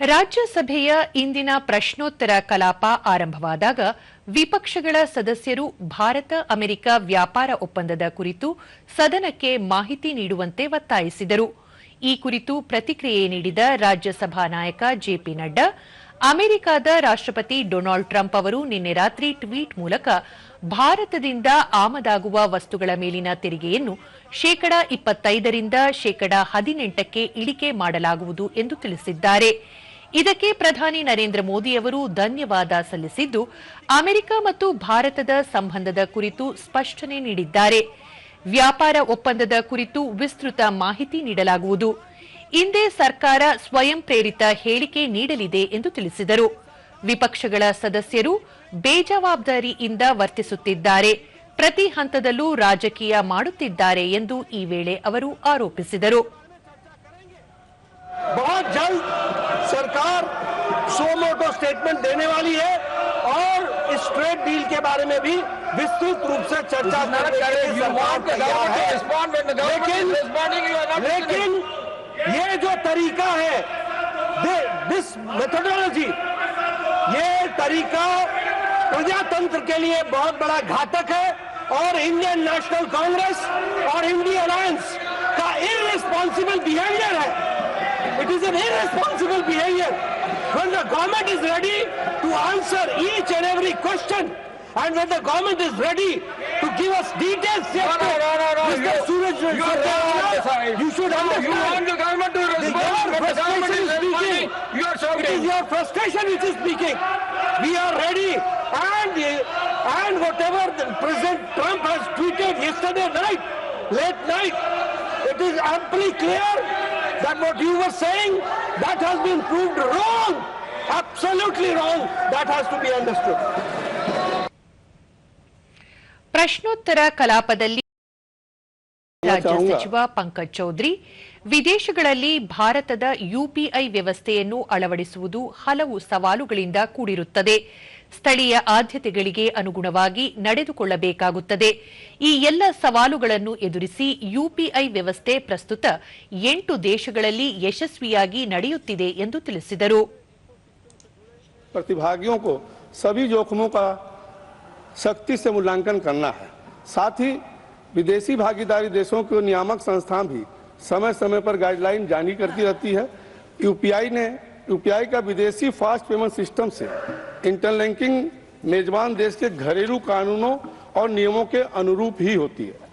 ರಾಜ್ಯಸಭೆಯ ಇಂದಿನ ಪ್ರಶ್ನೋತ್ತರ ಕಲಾಪ ಆರಂಭವಾದಾಗ ವಿಪಕ್ಷಗಳ ಸದಸ್ಯರು ಭಾರತ ಅಮೆರಿಕ ವ್ಯಾಪಾರ ಒಪ್ಪಂದದ ಕುರಿತು ಸದನಕ್ಕೆ ಮಾಹಿತಿ ನೀಡುವಂತೆ ಒತ್ತಾಯಿಸಿದರು. ಈ ಕುರಿತು ಪ್ರತಿಕ್ರಿಯೆ ನೀಡಿದ ರಾಜ್ಯಸಭಾ ನಾಯಕ ಜೆಪಿ ನಡ್ಡಾ, ಅಮೆರಿಕದ ರಾಷ್ಟ್ರಪತಿ ಡೊನಾಲ್ಡ್ ಟ್ರಂಪ್ ಅವರು ನಿನ್ನೆ ರಾತ್ರಿ ಟ್ವೀಟ್ ಮೂಲಕ ಭಾರತದಿಂದ ಆಮದಾಗುವ ವಸ್ತುಗಳ ಮೇಲಿನ ತೆರಿಗೆಯನ್ನು ಶೇಕಡಾ ಇಪ್ಪತ್ತೈದರಿಂದ ಶೇಕಡಾ ಹದಿನೆಂಟಕ್ಕೆ ಇಳಿಕೆ ಮಾಡಲಾಗುವುದು ಎಂದು ತಿಳಿಸಿದ್ದಾರೆ. ಇದಕ್ಕೆ ಪ್ರಧಾನಿ ನರೇಂದ್ರ ಮೋದಿ ಅವರು ಧನ್ಯವಾದ ಸಲ್ಲಿಸಿದ್ದು, ಅಮೆರಿಕ ಮತ್ತು ಭಾರತದ ಸಂಬಂಧದ ಕುರಿತು ಸ್ಪಷ್ಟನೆ ನೀಡಿದ್ದಾರೆ. ವ್ಯಾಪಾರ ಒಪ್ಪಂದದ ಕುರಿತು ವಿಸ್ತೃತ ಮಾಹಿತಿ ನೀಡಲಾಗುವುದು. ಇಂದೇ ಸರ್ಕಾರ ಸ್ವಯಂ ಪ್ರೇರಿತ ಹೇಳಿಕೆ ನೀಡಲಿದೆ ಎಂದು ತಿಳಿಸಿದರು. ವಿಪಕ್ಷಗಳ ಸದಸ್ಯರು ಬೇಜವಾಬ್ದಾರಿಯಿಂದ ವರ್ತಿಸುತ್ತಿದ್ದಾರೆ. ಪ್ರತಿ ಹಂತದಲ್ಲೂ ರಾಜಕೀಯ ಮಾಡುತ್ತಿದ್ದಾರೆ ಎಂದು ಈ ವೇಳೆ ಅವರು ಆರೋಪಿಸಿದರು. सोमोटो स्टेटमेंट देने वाली है और इस ट्रेड डील के बारे में भी विस्तृत रूप से चर्चा है। लेकिन लेकिन ये जो तरीका है दिस मेथोडोलॉजी ये तरीका प्रजातंत्र के लिए बहुत बड़ा घातक है और इंडियन नेशनल कांग्रेस और इंडिया अलायंस का इररिस्पॉन्सिबल बिहेवियर है। It is an irresponsible behavior. When the government is ready to answer each and every question, and when the government is ready to give us details, No, no, no, no, no. Mr. You- Suraj, you Satyarthi, wrong. you should No, understand. you want the government to respond, the government is speaking. You are It is your frustration which is speaking. We are ready, and and whatever the President Trump has tweeted yesterday night, late night, it is amply clear that what you were saying that has been proved wrong, absolutely wrong. That has to be understood. ಪ್ರಶ್ನೋತ್ತರ ಕಲಾಪದಲ್ಲಿ ರಾಜ್ಯ ಸಚಿವ ಪಂಕಜ್ ಚೌಧರಿ ವಿದೇಶಗಳಲ್ಲಿ ಭಾರತದ UPI ವ್ಯವಸ್ಥೆಯನ್ನು ಅಳವಡಿಸುವುದು ಹಲವು ಸವಾಲುಗಳಿಂದ ಕೂಡಿರುತ್ತದೆ ಸ್ಥಳೀಯ ಆದ್ಯತೆಗಳಿಗೆ ಅನುಗುಣವಾಗಿ ನಡೆದುಕೊಳ್ಳಬೇಕಾಗುತ್ತದೆ ಈ ಎಲ್ಲ ಸವಾಲುಗಳನ್ನು ಎದುರಿಸಿ ಯುಪಿಐ ವ್ಯವಸ್ಥೆ ಪ್ರಸ್ತುತ ಎಂಟು ದೇಶಗಳಲ್ಲಿ ಯಶಸ್ವಿಯಾಗಿ ನಡೆಯುತ್ತಿದೆ ಎಂದು ತಿಳಿಸಿದರು प्रतिभागियों को सभी जोखिमों का सख्ती से मूल्यांकन करना है साथ ही विदेशी भागीदारी देशों के नियामक संस्थान भी समय समय पर गाइडलाइन जारी करती रहती है यूपीआई ने यूपीआई का विदेशी फास्ट पेमेंट सिस्टम से इंटरलिंकिंग मेजबान देश के घरेलू कानूनों और नियमों के अनुरूप ही होती है।